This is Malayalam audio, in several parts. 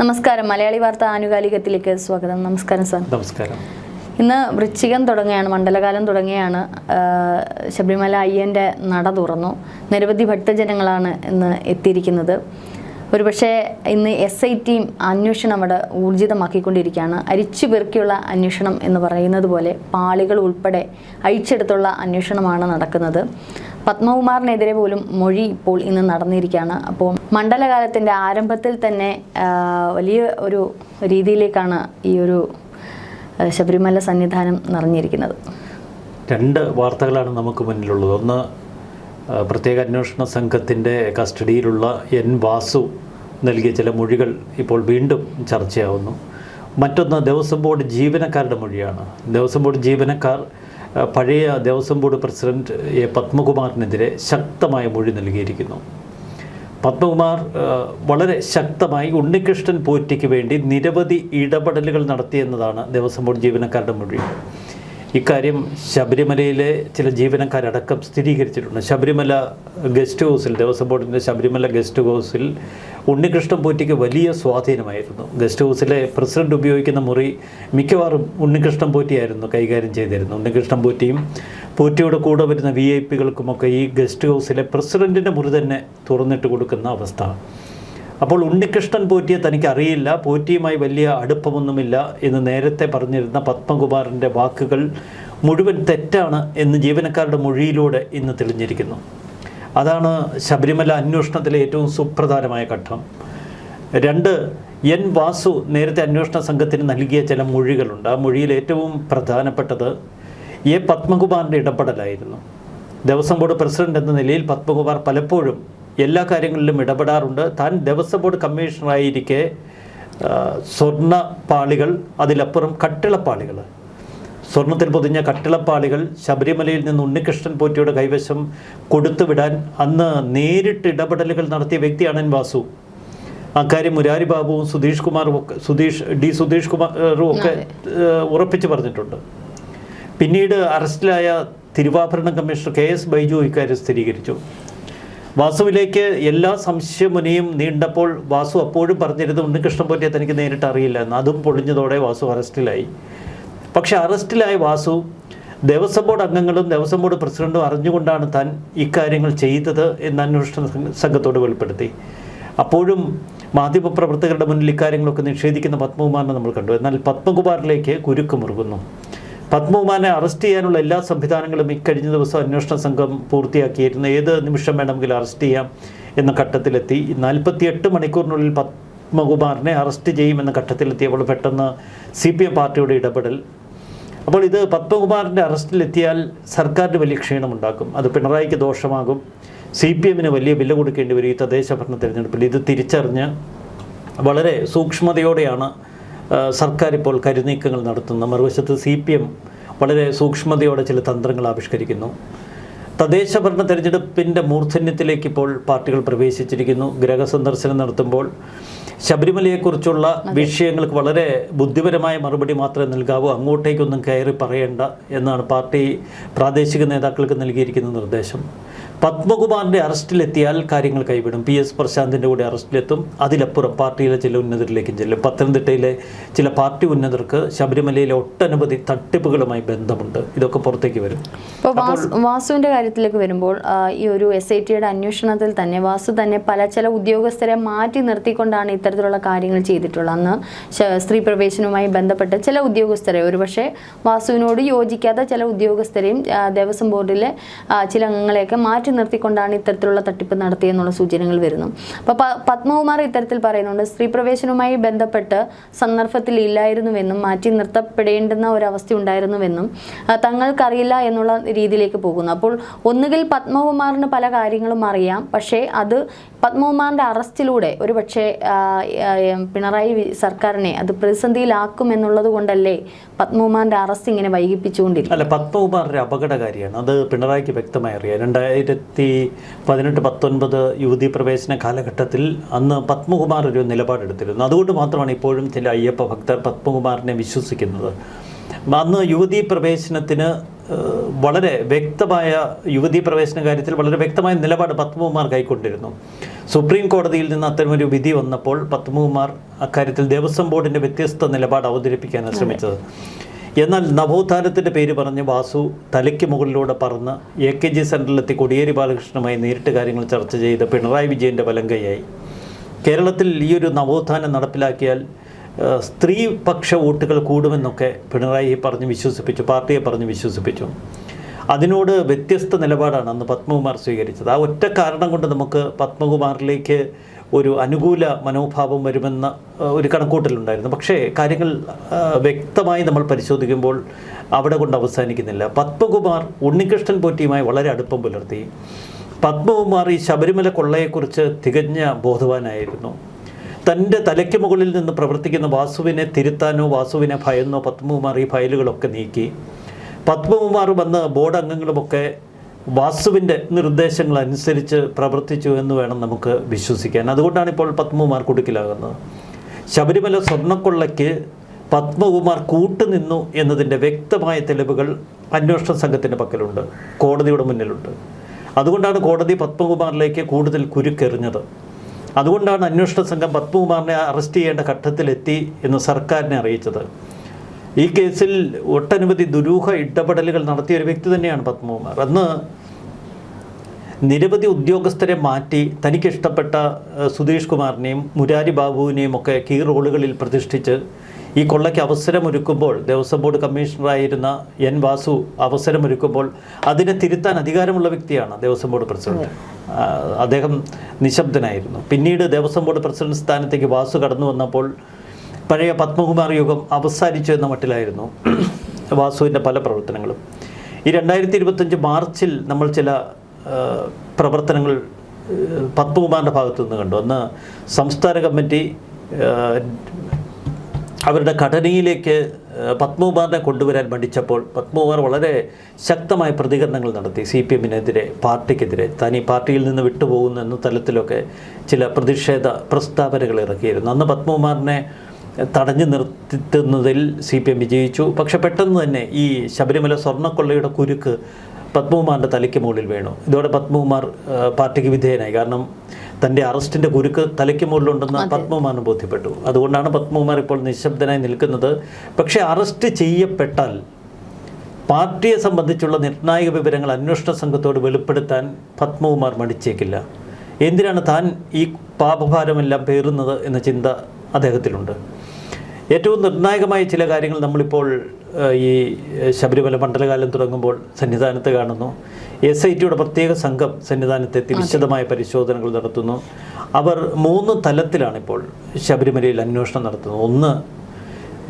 നമസ്കാരം. മലയാളി വാർത്ത ആനുകാലികത്തിലേക്ക് സ്വാഗതം. നമസ്കാരം സാർ. നമസ്കാരം. ഇന്ന് വൃശ്ചികം തുടങ്ങുകയാണ് മണ്ഡലകാലം തുടങ്ങുകയാണ്. ശബരിമല അയ്യന്റെ നട തുറന്നു. നിരവധി ഭക്തജനങ്ങളാണ് ഇന്ന് എത്തിയിരിക്കുന്നത്. ഒരുപക്ഷെ ഇന്ന് എസ് ഐ ടിയും അന്വേഷണം അവിടെ ഊർജിതമാക്കിക്കൊണ്ടിരിക്കുകയാണ്. അരിച്ചു പെറുക്കിയുള്ള അന്വേഷണം എന്ന് പറയുന്നത് പോലെ പാളികൾ ഉൾപ്പെടെ അഴിച്ചെടുത്തുള്ള അന്വേഷണമാണ് നടക്കുന്നത്. പത്മകുമാറിനെതിരെ പോലും മൊഴി ഇപ്പോൾ ഇന്ന് നടന്നിരിക്കുകയാണ്. അപ്പോൾ മണ്ഡലകാലത്തിന്റെ ആരംഭത്തിൽ തന്നെ വലിയ ഒരു രീതിയിലേക്കാണ് ഈ ഒരു ശബരിമല സന്നിധാനം നിറഞ്ഞിരിക്കുന്നത്. രണ്ട് വാർത്തകളാണ് നമുക്ക് മുന്നിലുള്ളത്. ഒന്ന് പ്രത്യേക അന്വേഷണ സംഘത്തിന്റെ കസ്റ്റഡിയിലുള്ള എൻ വാസു നൽകിയ ചില മൊഴികൾ ഇപ്പോൾ വീണ്ടും ചർച്ചയാവുന്നു. മറ്റൊന്ന് ദേവസ്വം ബോർഡ് ജീവനക്കാരുടെ മൊഴിയാണ്. ദേവസ്വം ബോർഡ് ജീവനക്കാർ പഴയ ദേവസ്വം ബോർഡ് പ്രസിഡന്റ് എ പത്മകുമാറിനെതിരെ ശക്തമായ മൊഴി നൽകിയിരിക്കുന്നു. പത്മകുമാർ വളരെ ശക്തമായി ഉണ്ണികൃഷ്ണൻ പോറ്റിക്ക് വേണ്ടി നിരവധി ഇടപെടലുകൾ നടത്തിയെന്നതാണ് ദേവസ്വം ബോർഡ് ജീവനക്കാരുടെ മൊഴി. ഇക്കാര്യം ശബരിമലയിലെ ചില ജീവനക്കാരടക്കം സ്ഥിരീകരിച്ചിട്ടുണ്ട്. ശബരിമല ഗസ്റ്റ് ഹൗസിൽ ദേവസ്വം ബോർഡിന്റെ ശബരിമല ഗസ്റ്റ് ഹൗസിൽ ഉണ്ണികൃഷ്ണൻ പോറ്റിക്ക് വലിയ സ്വാധീനമായിരുന്നു. ഗസ്റ്റ് ഹൗസിലെ പ്രസിഡന്റ് ഉപയോഗിക്കുന്ന മുറി മിക്കവാറും ഉണ്ണികൃഷ്ണൻ പോറ്റിയായിരുന്നു കൈകാര്യം ചെയ്തിരുന്നത്. ഉണ്ണികൃഷ്ണൻ പോറ്റിയും പോറ്റിയുടെ കൂടെ വരുന്ന വി ഐ പികൾക്കുമൊക്കെ ഈ ഗസ്റ്റ് ഹൗസിലെ പ്രസിഡന്റിന്റെ മുറി തന്നെ തുറന്നിട്ട് കൊടുക്കുന്ന അവസ്ഥ. അപ്പോൾ ഉണ്ണികൃഷ്ണൻ പോറ്റിയെ തനിക്ക് അറിയില്ല പോറ്റിയുമായി വലിയ അടുപ്പമൊന്നുമില്ല എന്ന് നേരത്തെ പറഞ്ഞിരുന്ന പത്മകുമാറിന്റെ വാക്കുകൾ മുഴുവൻ തെറ്റാണ് എന്ന് ജീവനക്കാരുടെ മൊഴിയിലൂടെ ഇന്ന് തെളിഞ്ഞിരിക്കുന്നു. അതാണ് ശബരിമല അന്വേഷണത്തിലെ ഏറ്റവും സുപ്രധാനമായ ഘട്ടം. രണ്ട് എൻ വാസു നേരത്തെ അന്വേഷണ സംഘത്തിന് നൽകിയ ചില മൊഴികളുണ്ട്. ആ മൊഴിയിൽ ഏറ്റവും പ്രധാനപ്പെട്ടത് എ പത്മകുമാറിന്റെ ഇടപെടലായിരുന്നു. ദേവസ്വം ബോർഡ് പ്രസിഡന്റ് എന്ന നിലയിൽ പത്മകുമാർ പലപ്പോഴും എല്ലാ കാര്യങ്ങളിലും ഇടപെടാറുണ്ട്. താൻ ദേവസ്വം ബോർഡ് കമ്മീഷണറായിരിക്കെ സ്വർണ പാളികൾ അതിലപ്പുറം കട്ടിളപ്പാളികൾ. സ്വർണത്തിൽ പൊതിഞ്ഞ കട്ടിളപ്പാളികൾ ശബരിമലയിൽ നിന്ന് ഉണ്ണികൃഷ്ണൻ പോറ്റിയുടെ കൈവശം കൊടുത്തുവിടാൻ അന്ന് നേരിട്ട് ഇടപെടലുകൾ നടത്തിയ വ്യക്തിയാണ് എൻ വാസു. അക്കാര്യം മുരാരി ബാബുവും സുധീഷ് കുമാറും ഒക്കെ സുധീഷ് ഡി സുധീഷ് കുമാറും ഒക്കെ ഉറപ്പിച്ച് പറഞ്ഞിട്ടുണ്ട്. പിന്നീട് അറസ്റ്റിലായ തിരുവാഭരണ കമ്മീഷണർ കെ എസ് ബൈജു ഇക്കാര്യം സ്ഥിരീകരിച്ചു. വാസുവിലേക്ക് എല്ലാ സംശയമുനിയും നീണ്ടപ്പോൾ വാസു അപ്പോഴും പറഞ്ഞിരുന്നു ഉണ്ണികൃഷ്ണൻ പോറ്റിയെ തനിക്ക് നേരിട്ട് അറിയില്ല എന്ന്. അതും പൊളിഞ്ഞതോടെ വാസു അറസ്റ്റിലായി. പക്ഷെ അറസ്റ്റിലായ വാസു ദേവസ്വം ബോർഡ് അംഗങ്ങളും ദേവസ്വം ബോർഡ് പ്രസിഡന്റും അറിഞ്ഞുകൊണ്ടാണ് താൻ ഇക്കാര്യങ്ങൾ ചെയ്തത് എന്ന് അന്വേഷണ സംഘ- സംഘത്തോട് വെളിപ്പെടുത്തി. അപ്പോഴും മാധ്യമപ്രവർത്തകരുടെ മുന്നിൽ ഇക്കാര്യങ്ങളൊക്കെ നിഷേധിക്കുന്ന പത്മകുമാറിനെ നമ്മൾ കണ്ടു. എന്നാൽ പത്മകുമാറിലേക്ക് കുരുക്ക് മുറുകുന്നു. പത്മകുമാറിനെ അറസ്റ്റ് ചെയ്യാനുള്ള എല്ലാ സംവിധാനങ്ങളും ഇക്കഴിഞ്ഞ ദിവസം അന്വേഷണ സംഘം പൂർത്തിയാക്കിയിരുന്നു. ഏത് നിമിഷം വേണമെങ്കിലും അറസ്റ്റ് ചെയ്യാം എന്ന ഘട്ടത്തിലെത്തി. നാൽപ്പത്തിയെട്ട് മണിക്കൂറിനുള്ളിൽ പത്മകുമാറിനെ അറസ്റ്റ് ചെയ്യുമെന്ന ഘട്ടത്തിലെത്തിയപ്പോൾ പെട്ടെന്ന് സി പി എം പാർട്ടിയുടെ ഇടപെടൽ. അപ്പോൾ ഇത് പത്മകുമാറിന്റെ അറസ്റ്റിലെത്തിയാൽ സർക്കാരിന് വലിയ ക്ഷീണമുണ്ടാക്കും. അത് പിണറായിക്ക് ദോഷമാകും. സി പി എമ്മിന് വലിയ വില കൊടുക്കേണ്ടി വരും ഈ തദ്ദേശ ഭരണ തിരഞ്ഞെടുപ്പിൽ. ഇത് തിരിച്ചറിഞ്ഞ് വളരെ സൂക്ഷ്മതയോടെയാണ് സർക്കാർ ഇപ്പോൾ കരുനീക്കങ്ങൾ നടത്തുന്നു മറുവശത്ത് സി പി എം വളരെ സൂക്ഷ്മതയോടെ ചില തന്ത്രങ്ങൾ ആവിഷ്കരിക്കുന്നു. തദ്ദേശ ഭരണ തെരഞ്ഞെടുപ്പിന്റെ മൂർധന്യത്തിലേക്ക് ഇപ്പോൾ പാർട്ടികൾ പ്രവേശിച്ചിരിക്കുന്നു. ഗ്രഹസന്ദർശനം നടത്തുമ്പോൾ ശബരിമലയെക്കുറിച്ചുള്ള വിഷയങ്ങൾക്ക് വളരെ ബുദ്ധിപരമായ മറുപടി മാത്രമേ നൽകാവൂ. അങ്ങോട്ടേക്കൊന്നും കയറി പറയേണ്ട എന്നാണ് പാർട്ടി പ്രാദേശിക നേതാക്കൾക്ക് നൽകിയിരിക്കുന്ന നിർദ്ദേശം. പത്മകുമാറിന്റെ അറസ്റ്റിലെത്തിയാൽ കാര്യങ്ങൾ കൈവിടും. പി എസ് പ്രശാന്തിന്റെ കൂടെ അറസ്റ്റിലെത്തും. അതിലപ്പുറം പാർട്ടിയിലെ ചില ഉന്നതരിലേക്കും ചെല്ലും. പത്തനംതിട്ടയിലെ ചില പാർട്ടി ഉന്നതർക്ക് ശബരിമലയിലെ ഒട്ടനവധി തട്ടിപ്പുകളുമായി ബന്ധമുണ്ട്. ഇതൊക്കെ പുറത്തേക്ക് വരും. ഇപ്പോൾ വാസു വാസുവിന്റെ കാര്യത്തിലേക്ക് വരുമ്പോൾ ഈ ഒരു എസ് ഐ ടിയുടെ അന്വേഷണത്തിൽ തന്നെ വാസു തന്നെ പല ചില ഉദ്യോഗസ്ഥരെ മാറ്റി നിർത്തിക്കൊണ്ടാണ് ഇത്തരത്തിലുള്ള കാര്യങ്ങൾ ചെയ്തിട്ടുള്ളത്. അന്ന് സ്ത്രീ പ്രവേശനവുമായി ബന്ധപ്പെട്ട ചില ഉദ്യോഗസ്ഥരെ ഒരുപക്ഷെ വാസുവിനോട് യോജിക്കാത്ത ചില ഉദ്യോഗസ്ഥരെയും ദേവസ്വം ബോർഡിലെ ചില അംഗങ്ങളെയൊക്കെ മാറ്റി നിർത്തിക്കൊണ്ടാണ് ഇത്തരത്തിലുള്ള തട്ടിപ്പ് നടത്തിയെന്നുള്ള സൂചനകൾ വരുന്നു അപ്പോൾ പ- പത്മകുമാർ ഇത്തരത്തിൽ പറയുന്നുണ്ട് സ്ത്രീ പ്രവേശനവുമായി ബന്ധപ്പെട്ട് സന്ദർഭത്തിൽ ഇല്ലായിരുന്നുവെന്നും മാറ്റി നിർത്തപ്പെടേണ്ടുന്ന ഒരവസ്ഥ ഉണ്ടായിരുന്നുവെന്നും തങ്ങൾക്കറിയില്ല എന്നുള്ള രീതിയിലേക്ക് പോകുന്നു. അപ്പോൾ ഒന്നുകിൽ പത്മകുമാറിന് പല കാര്യങ്ങളും അറിയാം പക്ഷേ അത് പത്മകുമാറിന്റെ അറസ്റ്റിലൂടെ ഒരു പക്ഷേ ആ, ആ, പിണറായി സർക്കാരിനെ അത് പ്രതിസന്ധിയിലാക്കും എന്നുള്ളത് കൊണ്ടല്ലേ പത്മകുമാറിന്റെ അറസ്റ്റ് ഇങ്ങനെ വൈകിപ്പിച്ചുകൊണ്ടിരിക്കും അല്ല പത്മകുമാർ ഒരു അപകടകാരിയാണ്. അത് പിണറായിക്ക് വ്യക്തമായി അറിയാം. രണ്ടായിരത്തി പതിനെട്ട് പത്തൊൻപത് യുവതി പ്രവേശന കാലഘട്ടത്തിൽ അന്ന് പത്മകുമാർ ഒരു നിലപാടെടുത്തിരുന്നു. അതുകൊണ്ട് മാത്രമാണ് ഇപ്പോഴും ചില അയ്യപ്പ ഭക്തർ പത്മകുമാറിനെ വിശ്വസിക്കുന്നത്. അന്ന് യുവതി പ്രവേശനത്തിന് വളരെ വ്യക്തമായ യുവതീ പ്രവേശന കാര്യത്തിൽ വളരെ വ്യക്തമായ നിലപാട് പത്മകുമാർ കൈക്കൊണ്ടിരുന്നു. സുപ്രീം കോടതിയിൽ നിന്ന് അത്തരമൊരു വിധി വന്നപ്പോൾ പത്മകുമാർ അക്കാര്യത്തിൽ ദേവസ്വം ബോർഡിന്റെ വ്യത്യസ്ത നിലപാട് അവതരിപ്പിക്കാനാണ് ശ്രമിച്ചത്. എന്നാൽ നവോത്ഥാനത്തിന്റെ പേര് പറഞ്ഞ് വാസു തലയ്ക്ക് മുകളിലൂടെ പറന്ന് എ കെ ജി സെന്ററിലെത്തി കൊടിയേരി ബാലകൃഷ്ണനുമായി നേരിട്ട് കാര്യങ്ങൾ ചർച്ച ചെയ്ത് പിണറായി വിജയന്റെ വലങ്കയായി കേരളത്തിൽ ഈ ഒരു നവോത്ഥാനം നടപ്പിലാക്കിയാൽ സ്ത്രീപക്ഷ വോട്ടുകൾ കൂടുമെന്നൊക്കെ പിണറായി പറഞ്ഞ് വിശ്വസിപ്പിച്ചു പാർട്ടിയെ പറഞ്ഞ് വിശ്വസിപ്പിച്ചു. അതിനോട് വ്യത്യസ്ത നിലപാടാണ് അന്ന് പത്മകുമാർ സ്വീകരിച്ചത്. ആ ഒറ്റ കാരണം കൊണ്ട് നമുക്ക് പത്മകുമാറിലേക്ക് ഒരു അനുകൂല മനോഭാവം വരുമെന്ന ഒരു കണക്കൂട്ടലുണ്ടായിരുന്നു. പക്ഷേ കാര്യങ്ങൾ വ്യക്തമായി നമ്മൾ പരിശോധിക്കുമ്പോൾ അവിടെ കൊണ്ട് അവസാനിക്കുന്നില്ല. പത്മകുമാർ ഉണ്ണികൃഷ്ണൻ പോറ്റിയുമായി വളരെ അടുപ്പം പുലർത്തി. പത്മകുമാർ ഈ ശബരിമല കൊള്ളയെക്കുറിച്ച് തികഞ്ഞ ബോധവാനായിരുന്നു. തന്റെ തലയ്ക്ക് മുകളിൽ നിന്ന് പ്രവർത്തിക്കുന്ന വാസുവിനെ തിരുത്താനോ വാസുവിനെ ഭയന്നോ പത്മകുമാർ ഈ ഫയലുകളൊക്കെ നീക്കി. പത്മകുമാർ വന്ന് ബോർഡ് അംഗങ്ങളുമൊക്കെ വാസുവിന്റെ നിർദ്ദേശങ്ങൾ അനുസരിച്ച് പ്രവർത്തിച്ചു എന്ന് വേണം നമുക്ക് വിശ്വസിക്കാൻ. അതുകൊണ്ടാണ് ഇപ്പോൾ പത്മകുമാർ കുടുക്കിലാകുന്നത്. ശബരിമല സ്വർണക്കൊള്ളയ്ക്ക് പത്മകുമാർ കൂട്ടുനിന്നു എന്നതിന്റെ വ്യക്തമായ തെളിവുകൾ അന്വേഷണ സംഘത്തിന്റെ പക്കലുണ്ട്. കോടതിയുടെ മുന്നിലുണ്ട്. അതുകൊണ്ടാണ് കോടതി പത്മകുമാറിലേക്ക് കൂടുതൽ കുരുക്കെറിഞ്ഞത്. അതുകൊണ്ടാണ് അന്വേഷണ സംഘം പത്മകുമാറിനെ അറസ്റ്റ് ചെയ്യേണ്ട ഘട്ടത്തിലെത്തി എന്ന് സർക്കാരിനെ അറിയിച്ചത്. ഈ കേസിൽ ഒട്ടനവധി ദുരൂഹ ഇടപെടലുകൾ നടത്തിയ ഒരു വ്യക്തി തന്നെയാണ് പത്മകുമാർ. അന്ന് നിരവധി ഉദ്യോഗസ്ഥരെ മാറ്റി തനിക്കിഷ്ടപ്പെട്ട സുധീഷ് കുമാറിനെയും മുരാരി ബാബുവിനെയും ഒക്കെ കീ റോളുകളിൽ പ്രതിഷ്ഠിച്ച് ഈ കൊള്ളയ്ക്ക് അവസരമൊരുക്കുമ്പോൾ ദേവസ്വം ബോർഡ് കമ്മീഷണറായിരുന്ന എൻ വാസു അവസരമൊരുക്കുമ്പോൾ അതിനെ തിരുത്താൻ അധികാരമുള്ള വ്യക്തിയാണ് ദേവസ്വം ബോർഡ് പ്രസിഡന്റ്. അദ്ദേഹം നിശബ്ദനായിരുന്നു. പിന്നീട് ദേവസ്വം ബോർഡ് പ്രസിഡന്റ് സ്ഥാനത്തേക്ക് വാസു കടന്നു വന്നപ്പോൾ പഴയ പത്മകുമാർ യുഗം അവസാനിച്ചു എന്ന മട്ടിലായിരുന്നു വാസുവിന്റെ പല പ്രവർത്തനങ്ങളും. ഈ രണ്ടായിരത്തി ഇരുപത്തഞ്ച് മാർച്ചിൽ നമ്മൾ ചില പ്രവർത്തനങ്ങൾ പത്മകുമാറിന്റെ ഭാഗത്തു നിന്ന് കണ്ടു. അന്ന് സംസ്ഥാന കമ്മിറ്റി അവരുടെ ഘടനയിലേക്ക് പത്മകുമാറിനെ കൊണ്ടുവരാൻ മടിച്ചപ്പോൾ പത്മകുമാർ വളരെ ശക്തമായ പ്രതികരണങ്ങൾ നടത്തി. സി പി എമ്മിനെതിരെ പാർട്ടിക്കെതിരെ ഈ പാർട്ടിയിൽ നിന്ന് വിട്ടുപോകുന്നു എന്ന തലത്തിലൊക്കെ ചില പ്രതിഷേധ പ്രസ്താവനകൾ ഇറക്കിയിരുന്നു. അന്ന് പത്മകുമാറിനെ തടഞ്ഞു നിർത്തുന്നതിൽ സി പി എം വിജയിച്ചു. പക്ഷെ പെട്ടെന്ന് തന്നെ ഈ ശബരിമല സ്വർണക്കൊള്ളയുടെ കുരുക്ക് പത്മകുമാറിന്റെ തലയ്ക്ക് മുകളിൽ വീണു. ഇതോടെ പത്മകുമാർ പാർട്ടിക്ക് വിധേയനായി. കാരണം തന്റെ അറസ്റ്റിന്റെ കുരുക്ക് തലയ്ക്ക് മുകളിലുണ്ടെന്ന് പത്മകുമാറിന് ബോധ്യപ്പെട്ടു. അതുകൊണ്ടാണ് പത്മകുമാർ ഇപ്പോൾ നിശബ്ദനായി നിൽക്കുന്നത്. പക്ഷേ അറസ്റ്റ് ചെയ്യപ്പെട്ടാൽ പാർട്ടിയെ സംബന്ധിച്ചുള്ള നിർണായക വിവരങ്ങൾ അന്വേഷണ സംഘത്തോട് വെളിപ്പെടുത്താൻ പത്മകുമാർ മടിച്ചേക്കില്ല. എന്തിനാണ് താൻ ഈ പാപഭാരമെല്ലാം പേറുന്നത് എന്ന ചിന്ത അദ്ദേഹത്തിലുണ്ട്. ഏറ്റവും നിർണായകമായ ചില കാര്യങ്ങൾ നമ്മളിപ്പോൾ ഈ ശബരിമല മണ്ഡലകാലം തുടങ്ങുമ്പോൾ സന്നിധാനത്ത് കാണുന്നു. എസ് ഐ ടിയുടെ പ്രത്യേക സംഘം സന്നിധാനത്തെത്തി വിശദമായ പരിശോധനകൾ നടത്തുന്നു. അവർ മൂന്ന് തലത്തിലാണ് ഇപ്പോൾ ശബരിമലയിൽ അന്വേഷണം നടത്തുന്നത്. ഒന്ന്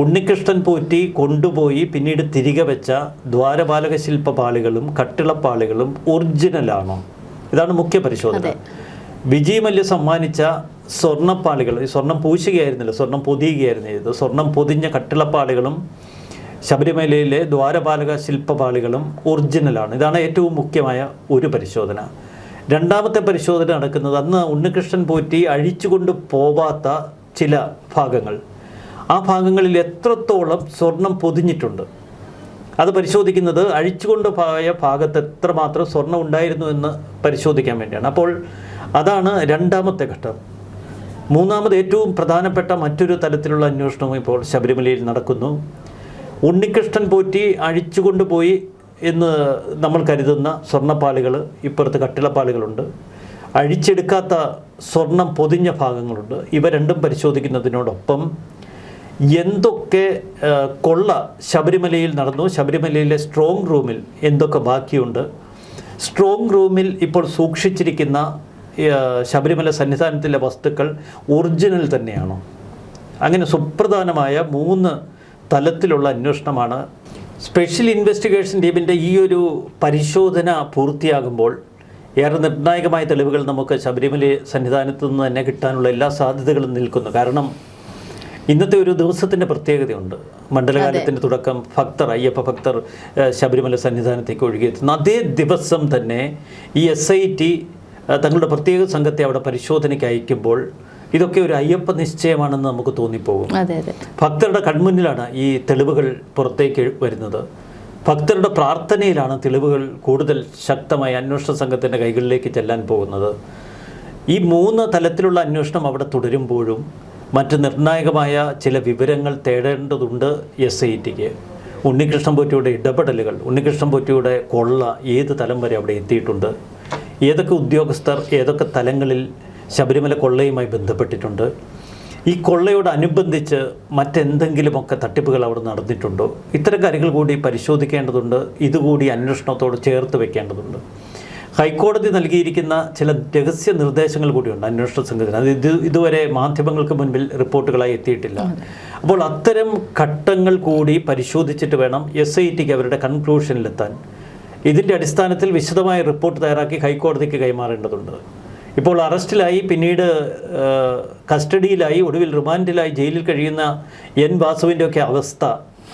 ഉണ്ണികൃഷ്ണൻ പോറ്റി കൊണ്ടുപോയി പിന്നീട് തിരികെ വെച്ച ദ്വാരപാലക ശില്പപാളികളും കട്ടിളപ്പാളികളും ഒറിജിനലാണോ. ഇതാണ് മുഖ്യ പരിശോധന. വിജയ് മല്യ സമ്മാനിച്ച സ്വർണപ്പാളികൾ ഈ സ്വർണം പൂശുകയായിരുന്നില്ല സ്വർണം പൊതിയുകയായിരുന്നു ചെയ്തത്. സ്വർണം പൊതിഞ്ഞ കട്ടിളപ്പാളികളും ശബരിമലയിലെ ദ്വാരപാലക ശില്പപാളികളും ഒറിജിനലാണ്. ഇതാണ് ഏറ്റവും മുഖ്യമായ ഒരു പരിശോധന. രണ്ടാമത്തെ പരിശോധന നടക്കുന്നത് അന്ന് ഉണ്ണികൃഷ്ണൻ പോറ്റി അഴിച്ചുകൊണ്ട് പോവാത്ത ചില ഭാഗങ്ങൾ. ആ ഭാഗങ്ങളിൽ എത്രത്തോളം സ്വർണം പൊതിഞ്ഞിട്ടുണ്ട്? അത് പരിശോധിക്കുന്നത് അഴിച്ചുകൊണ്ട് പോയ ഭാഗത്ത് എത്രമാത്രം സ്വർണം ഉണ്ടായിരുന്നു എന്ന് പരിശോധിക്കാൻ വേണ്ടിയാണ്. അപ്പോൾ അതാണ് രണ്ടാമത്തെ ഘട്ടം. മൂന്നാമത് ഏറ്റവും പ്രധാനപ്പെട്ട മറ്റൊരു തരത്തിലുള്ള അന്വേഷണവും ഇപ്പോൾ ശബരിമലയിൽ നടക്കുന്നു. ഉണ്ണികൃഷ്ണൻ പോറ്റി അഴിച്ചുകൊണ്ടുപോയി എന്ന് നമ്മൾ കരുതുന്ന സ്വർണപ്പാളികൾ ഇപ്പുറത്ത് കട്ടിളപ്പാളികളുണ്ട്. അഴിച്ചെടുക്കാത്ത സ്വർണം പൊതിഞ്ഞ ഭാഗങ്ങളുണ്ട്. ഇവ രണ്ടും പരിശോധിക്കുന്നതിനോടൊപ്പം എന്തൊക്കെ കൊള്ള ശബരിമലയിൽ നടന്നു ശബരിമലയിലെ സ്ട്രോങ് റൂമിൽ എന്തൊക്കെ ബാക്കിയുണ്ട്. സ്ട്രോങ് റൂമിൽ ഇപ്പോൾ സൂക്ഷിച്ചിരിക്കുന്ന ശബരിമല സന്നിധാനത്തിലെ വസ്തുക്കൾ ഒറിജിനൽ തന്നെയാണോ? അങ്ങനെ സുപ്രധാനമായ മൂന്ന് തലത്തിലുള്ള അന്വേഷണമാണ്. സ്പെഷ്യൽ ഇൻവെസ്റ്റിഗേഷൻ ടീമിന്റെ ഈ ഒരു പരിശോധന പൂർത്തിയാകുമ്പോൾ ഏറെ നിർണായകമായ തെളിവുകൾ നമുക്ക് ശബരിമല സന്നിധാനത്ത് നിന്ന് തന്നെ കിട്ടാനുള്ള എല്ലാ സാധ്യതകളും നിൽക്കുന്നു. കാരണം ഇന്നത്തെ ഒരു ദിവസത്തിന്റെ പ്രത്യേകതയുണ്ട്. മണ്ഡലകാലത്തിന്റെ തുടക്കം ഭക്തർ അയ്യപ്പ ഭക്തർ ശബരിമല സന്നിധാനത്തേക്ക് ഒഴുകിയെത്തുന്നു. അതേ ദിവസം തന്നെ ഈ എസ് ഐ ടി തങ്ങളുടെ പ്രത്യേക സംഘത്തെ അവിടെ പരിശോധനയ്ക്ക് അയക്കുമ്പോൾ ഇതൊക്കെ ഒരു അയ്യപ്പ നിശ്ചയമാണെന്ന് നമുക്ക് തോന്നിപ്പോകും. ഭക്തരുടെ കൺമുന്നിലാണ് ഈ തെളിവുകൾ പുറത്തേക്ക് വരുന്നത്. ഭക്തരുടെ പ്രാർത്ഥനയിലാണ് തെളിവുകൾ കൂടുതൽ ശക്തമായി അന്വേഷണ സംഘത്തിന്റെ കൈകളിലേക്ക് ചെല്ലാൻ പോകുന്നത്. ഈ മൂന്ന് തലത്തിലുള്ള അന്വേഷണം അവിടെ തുടരുമ്പോഴും മറ്റ് നിർണായകമായ ചില വിവരങ്ങൾ തേടേണ്ടതുണ്ട് എസ് ഐ ടിക്ക് ഉണ്ണികൃഷ്ണൻ പോറ്റിയുടെ ഇടപെടലുകൾ ഉണ്ണികൃഷ്ണൻ പോറ്റിയുടെ കൊള്ള ഏത് തലം വരെ അവിടെ എത്തിയിട്ടുണ്ട്? ഏതൊക്കെ ഉദ്യോഗസ്ഥർ ഏതൊക്കെ തലങ്ങളിൽ ശബരിമല കൊള്ളയുമായി ബന്ധപ്പെട്ടിട്ടുണ്ട്. ഈ കൊള്ളയോടനുബന്ധിച്ച് മറ്റെന്തെങ്കിലുമൊക്കെ തട്ടിപ്പുകൾ അവിടെ നടന്നിട്ടുണ്ടോ? ഇത്തരം കാര്യങ്ങൾ കൂടി പരിശോധിക്കേണ്ടതുണ്ട്. ഇതുകൂടി അന്വേഷണത്തോട് ചേർത്ത് വെക്കേണ്ടതുണ്ട്. ഹൈക്കോടതി നൽകിയിരിക്കുന്ന ചില രഹസ്യ നിർദ്ദേശങ്ങൾ കൂടിയുണ്ട് അന്വേഷണ സംഘത്തിന്. അത് ഇത് ഇതുവരെ മാധ്യമങ്ങൾക്ക് മുൻപിൽ റിപ്പോർട്ടുകളായി എത്തിയിട്ടില്ല. അപ്പോൾ അത്തരം ഘട്ടങ്ങൾ കൂടി പരിശോധിച്ചിട്ട് വേണം എസ് ഐ ടിക്ക് അവരുടെ കൺക്ലൂഷനിലെത്താൻ ഇതിന്റെ അടിസ്ഥാനത്തിൽ വിശദമായ റിപ്പോർട്ട് തയ്യാറാക്കി ഹൈക്കോടതിക്ക് കൈമാറേണ്ടതുണ്ട്. ഇപ്പോൾ അറസ്റ്റിലായി പിന്നീട് കസ്റ്റഡിയിലായി ഒടുവിൽ റിമാൻഡിലായി ജയിലിൽ കഴിയുന്ന എൻ വാസുവിന്റെ ഒക്കെ അവസ്ഥ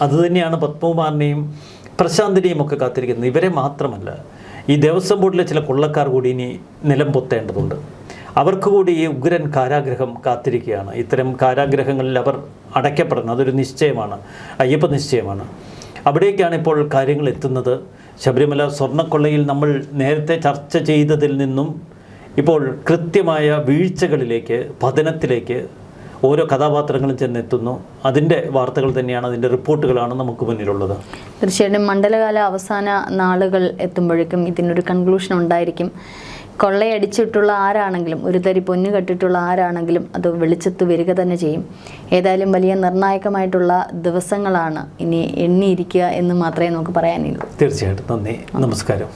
അതുതന്നെയാണ് പത്മകുമാറിനെയും പ്രശാന്തിനെയും ഒക്കെ കാത്തിരിക്കുന്നത്. ഇവരെ മാത്രമല്ല ഈ ദേവസ്വം ബോർഡിലെ ചില കൊള്ളക്കാർ കൂടി ഇനി നിലം പൊത്തേണ്ടതുണ്ട് അവർക്ക് കൂടി ഈ ഉഗ്രൻ കാരാഗ്രഹം കാത്തിരിക്കുകയാണ്. ഇത്തരം കാരാഗ്രഹങ്ങളിൽ അവർ അടയ്ക്കപ്പെടണം അതൊരു നിശ്ചയമാണ്. അയ്യപ്പ നിശ്ചയമാണ്. അവിടേക്കാണ് ഇപ്പോൾ കാര്യങ്ങൾ എത്തുന്നത്. ശബരിമല സ്വർണക്കൊള്ളയിൽ നമ്മൾ നേരത്തെ ചർച്ച ചെയ്തതിൽ നിന്നും ഇപ്പോൾ കൃത്യമായ വീഴ്ചകളിലേക്ക് പതനത്തിലേക്ക് ഓരോ കഥാപാത്രങ്ങളും ചെന്നെത്തുന്നു. അതിന്റെ വാർത്തകൾ തന്നെയാണ് അതിന്റെ റിപ്പോർട്ടുകളാണ് നമുക്ക് മുന്നിലുള്ളത്. തീർച്ചയായിട്ടും മണ്ഡലകാല അവസാന നാളുകൾ എത്തുമ്പോഴേക്കും ഇതിനൊരു കൺക്ലൂഷൻ ഉണ്ടായിരിക്കും. കൊള്ളയടിച്ചിട്ടുള്ള ആരാണെങ്കിലും ഒരു തരി പൊന്നു കെട്ടിട്ടുള്ള ആരാണെങ്കിലും അത് വെളിച്ചത്ത് വരിക തന്നെ ചെയ്യും. ഏതായാലും വലിയ നിർണായകമായിട്ടുള്ള ദിവസങ്ങളാണ് ഇനി എണ്ണിയിരിക്കുക എന്ന് മാത്രമേ നമുക്ക് പറയാനുള്ളൂ. തീർച്ചയായിട്ടും. നന്ദി. നമസ്കാരം.